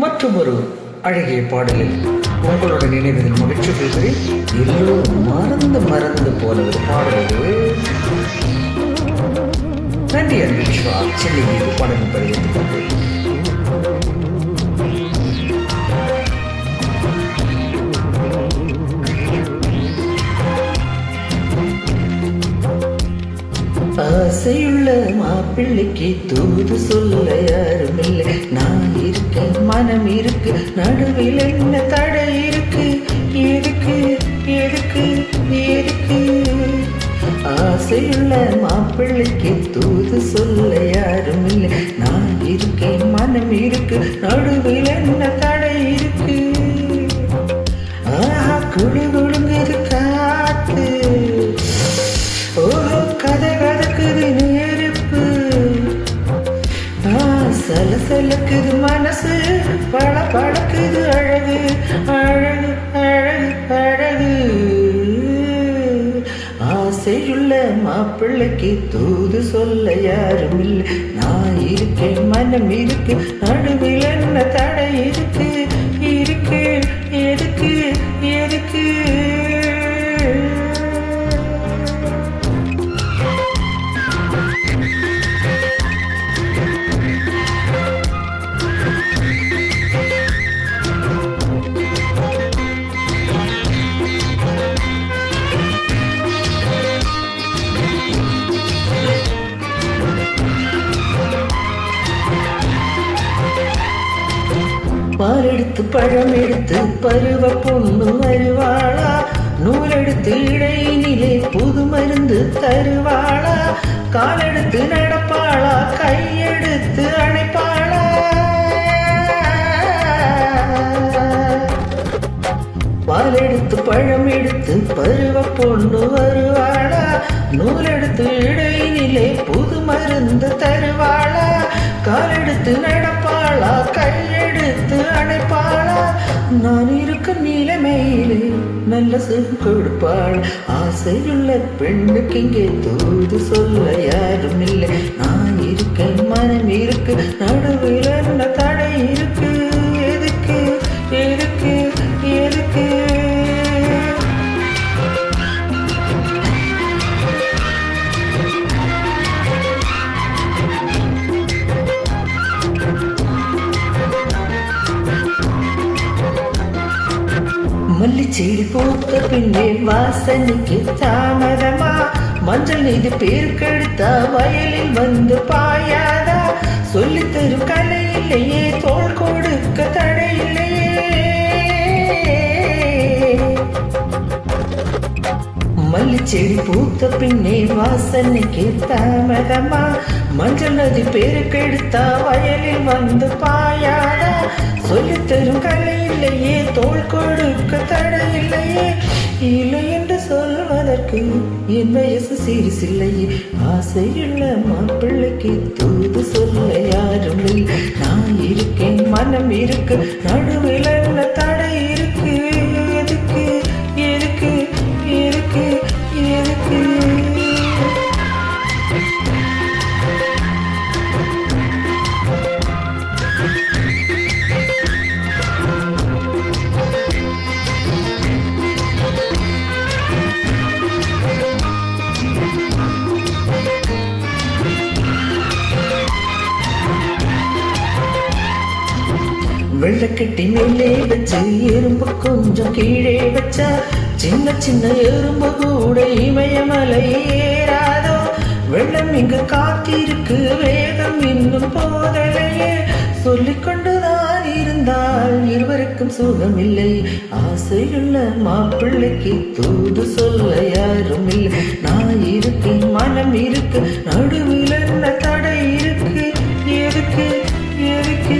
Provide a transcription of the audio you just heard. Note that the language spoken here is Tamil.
மற்றும் ஒரு அழகிய பாடலில் உங்களோட நினைவில் மகிழ்ச்சி கொள்கிறேன். எல்லோரும் மறந்து மறந்து போன ஒரு பாடல் நன்றி அன்பு விஸ்வா சென்னை மீது பாடல் பதிவு கொண்டு ஆசையுள்ள மாப்பிள்ளைக்கு தூது சொல்ல யாரும் இல்லை நான் இருக்க மனம் இருக்கு நடுவில் என்ன தடை இருக்கு? எதுக்கு எதுக்கு எதுக்கு? ஆசையுள்ள மாப்பிள்ளைக்கு தூது சொல்ல யாரும் இல்லை நான் இருக்கேன் மாப்பிள்ளைக்கு தூது சொல்ல யாரும் இல்லை நான் இருக்கேன் மனம் இருக்கு நடுவில் என்ன தடை இருக்கு? பாலெடுத்து பழம் எடுத்து பருவ பொண்ணு வருவாளா நூலெடுத்து இடையினிலே புது மருந்து தருவாளா? காலெடுத்து நடப்பாளா? கையெடுத்து அணைப்பாளா? பாலெடுத்து பழம் எடுத்து பருவ பொண்ணு வருவாளா? நூலெடுத்து இடையினிலே புது மருந்து தருவாளா? காலெடுத்து நடப்பாளா கையெடுத்து அணைப்பாளா? நான் இருக்க நிலைமையிலே நல்ல சுகம் கொடுப்பாள். ஆசையுள்ள பெண்ணுக்கு இங்கே தூது சொல்ல யாரும் இல்லை. நான் இருக்கேன் மனம் இருக்கு நடுவில் செடி பூத்த பின்னே வாசனைக்கு தாமதமா? மஞ்சள் நீதி பேருக்கெடுத்தா வயலில் வந்து பாயாதா? சொல்லித்தரும் கலை இல்லையே செடி பூத்த பின்னே வாசனைக்கு தாமதமா மஞ்சள் நதி பேருக்கெடுத்தா வயலில் வந்து பாயாதா சொல்லித் தரும் கலை இல்லையே தோள் கொடுக்க தடை இல்லையே. இல்லை என்று சொல்வதற்கு என் வயசு சிறிசில்லையே. ஆசையுள்ள மாப்பிள்ளைக்கு தூது சொல்ல யாரும் நான் இருக்கேன் மனம் இருக்கு நடுவில் வெள்ளக்கட்டி மேலே வச்சு எறும்பு கொஞ்சம் கீழே வச்சா சின்ன சின்ன எறும்பு கூட இமயமலை ஏறாதோ? வெள்ளம் இங்கு காத்திருக்கு வேகம் இன்னும் போதலையே சொல்லிக்கொண்டுதான் இருந்தால் இருவருக்கும் சுகம் இல்லை ஆசையுள்ள மாப்பிள்ளைக்கு தூது சொல்ல யாரும் இல்லை நான் இருக்கு மனம் இருக்கு நடுவில் என்ன தடை இருக்கு? எதுக்கு எதுக்கு?